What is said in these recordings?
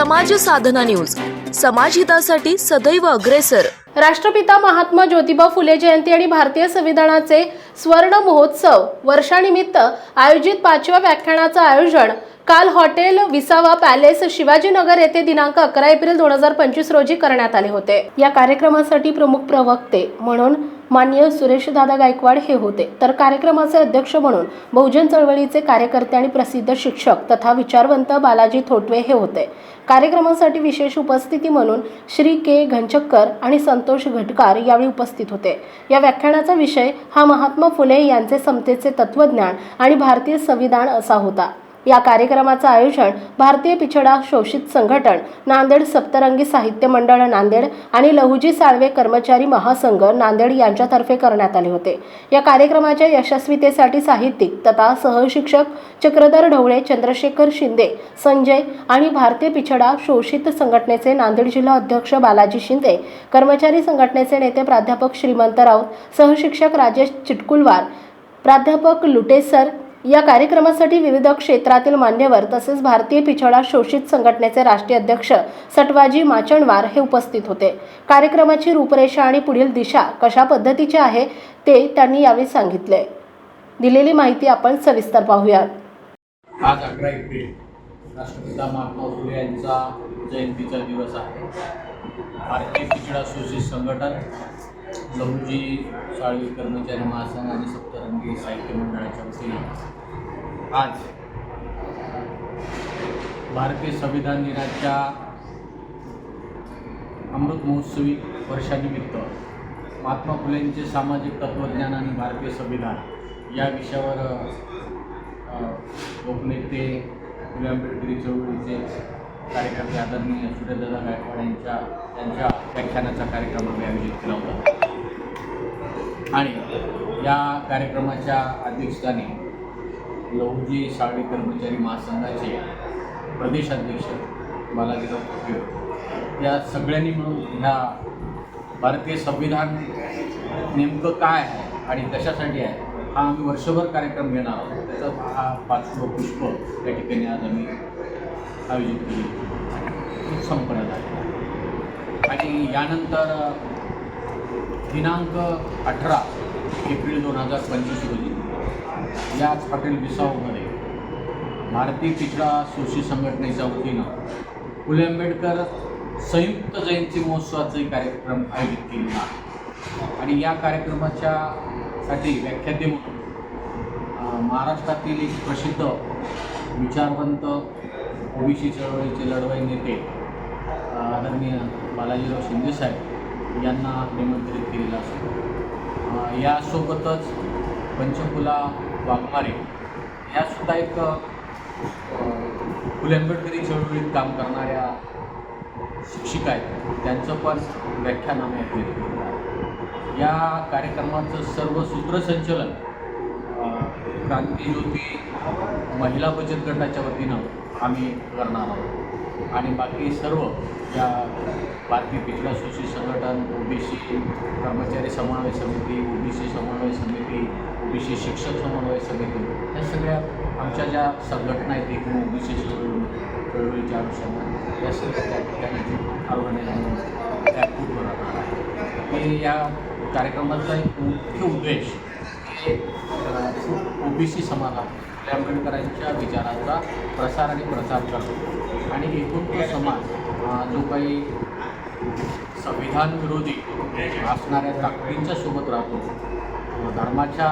समाज साधना न्यूज. समाजहितासाठी सदैव अग्रेसर. राष्ट्रपिता महात्मा ज्योतिबा फुले जयंती आणि भारतीय संविधानाचे स्वर्ण महोत्सव वर्षानिमित्त आयोजित पाचव्या व्याख्यानाचं आयोजन काल हॉटेल विसावा पॅलेस शिवाजीनगर येथे दिनांक अकरा एप्रिल दोन हजार पंचवीस रोजी करण्यात आले होते. या कार्यक्रमासाठी प्रमुख प्रवक्ते म्हणून मान्य सुरेश दादा गायकवाड हे होते. तर कार्यक्रमाचे अध्यक्ष म्हणून बहुजन चळवळीचे कार्यकर्ते आणि प्रसिद्ध शिक्षक तथा विचारवंत बालाजी थोटवे हे होते. कार्यक्रमासाठी विशेष उपस्थिती म्हणून श्री के घनचक्कर आणि संतोष घटकार यावेळी उपस्थित होते. या व्याख्यानाचा विषय हा महात्मा फुले यांचे समतेचे तत्वज्ञान आणि भारतीय संविधान असा होता. या कार्यक्रमाचं आयोजन भारतीय पिछडा शोषित संघटन नांदेड सप्तरंगी साहित्य मंडळ नांदेड आणि लहुजी साळवे कर्मचारी महासंघ नांदेड यांच्यातर्फे करण्यात आले होते. या कार्यक्रमाच्या यशस्वीतेसाठी साहित्यिक तथा सहशिक्षक चक्रधर ढवळे चंद्रशेखर शिंदे संजय आणि भारतीय पिछडा शोषित संघटनेचे नांदेड जिल्हा अध्यक्ष बालाजी शिंदे कर्मचारी संघटनेचे नेते प्राध्यापक श्रीमंत राऊत सहशिक्षक राजेश चिटकुलवार प्राध्यापक लुटेसर या कार्यक्रमासाठी विविध क्षेत्रातील मान्यवर तसेच भारतीय पिछडा शोषित संघटनेचे राष्ट्रीय अध्यक्ष सटवाजी माचणवार हे उपस्थित होते. कार्यक्रमाची रूपरेषा आणि पुढील दिशा कशा पद्धतीची आहे ते त्यांनी यावेळी सांगितले. दिलेली माहिती आपण सविस्तर पाहूयात. आज अकरा एप्रिल राष्ट्रपिता महात्मा फुले यांचा जयंतीचा दिवस आहे. भारतीय पिछडा शोषित संघटन लहुजी शाळी कर्मचारी महासंघ आणि सप्तरंगी साहित्य मंडळाच्या वतीने. आज भारतीय संविधान दिनाच्या अमृत महोत्सवी वर्षानिमित्त महात्मा फुलेंचे सामाजिक तत्त्वज्ञान आणि भारतीय संविधान या विषयावर लोकनेते फुले आंबेडकरी चळवळीचे कार्यकर्ते आदरणीय सूर्यदादा गायकवाड यांच्या त्यांच्या व्याख्यानाचा कार्यक्रम आम्ही आयोजित केला होता. आणि या कार्यक्रमाच्या अध्यक्षस्थानी लहुजी साळवी कर्मचारी महासंघाचे प्रदेशाध्यक्ष बालाजीराव फुले या सगळ्यांनी मिळून ह्या भारतीय संविधान नेमकं काय आहे आणि कशासाठी आहे हा आम्ही वर्षभर कार्यक्रम घेणार आहोत. त्याचा हा पाचवं पुष्प या ठिकाणी आज आम्ही आयोजित केली संपन्न झाले आणि यानंतर दिनांक अठरा एप्रिल दोन हजार पंचवीस रोजी याच हॉटेल विसावमध्ये भारतीय पिछडा सोशी संघटनेच्या वतीनं फुले आंबेडकर संयुक्त जयंती महोत्सवाचे कार्यक्रम आयोजित केलेला आहे. आणि या कार्यक्रमाच्या साठी व्याख्याते म्हणून महाराष्ट्रातील एक प्रसिद्ध विचारवंत ओबीसी चळवळीचे लढवाई नेते आदरणीय बालाजीराव शिंदेसाहेब यांना निमंत्रित केलेलं असतो. यासोबतच पंचकुला वाघमारे ह्यासुद्धा एक फुले आंबेडकरी चळवळीत काम करणाऱ्या शिक्षिका आहेत. त्यांचं पण व्याख्यान आम्ही आयोजित आहे. या कार्यक्रमाचं सर्व सूत्रसंचलन क्रांतीज्योती महिला बचत गटाच्या वतीनं आम्ही करणार आहोत. आणि बाकी सर्व या भारतीय पिछड शोषित संघटन ओबीसी कर्मचारी समन्वय समिती ओबीसी समन्वय समिती ओबीसी शिक्षक समन्वय समिती ह्या सगळ्या आमच्या ज्या संघटना आहेत एकूण ओबीसी चळवळी चळवळीच्या अनुषंगाने या सगळ्या त्या ठिकाणी ऑर्गनायझेशन ॲक्टिव्ह राहणार आहे हे या कार्यक्रमाचा एक मुख्य उद्देश हे ओबीसी समाजात फुले आंबेडकरांच्या विचारांचा प्रसार आणि प्रसार करतो. आणि एकूण तो समाज जो काही संविधान विरोधी असणाऱ्या ताकदींच्या सोबत राहतो धर्माच्या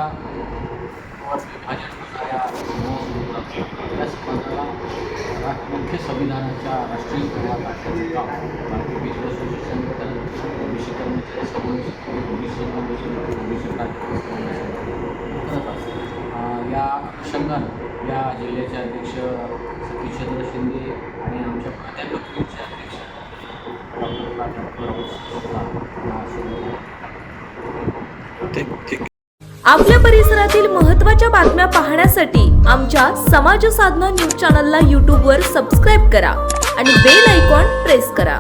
विभाजन करणाऱ्या या समाजाला मुख्य संविधानाच्या राष्ट्रीय स्तरावर काम भारतीय पिछडा संघटन ओबीसी कर्मचारी ओबीसी समावेश ओबीसी प्राधिकरण समन्वय समिती करत असते अं, या अनुषंगानं या जिल्ह्याचे अध्यक्ष सतीशचंद्र शिंदे आणि आमच्या अध्यक्ष. प्राध्यापक यासोबत आपल्या परिसरातील महत्त्वाच्या बातम्या पाहण्यासाठी आमच्या समाज साधना न्यूज चॅनलला यूट्यूबवर सबस्क्राईब करा आणि बेल आयकॉन प्रेस करा.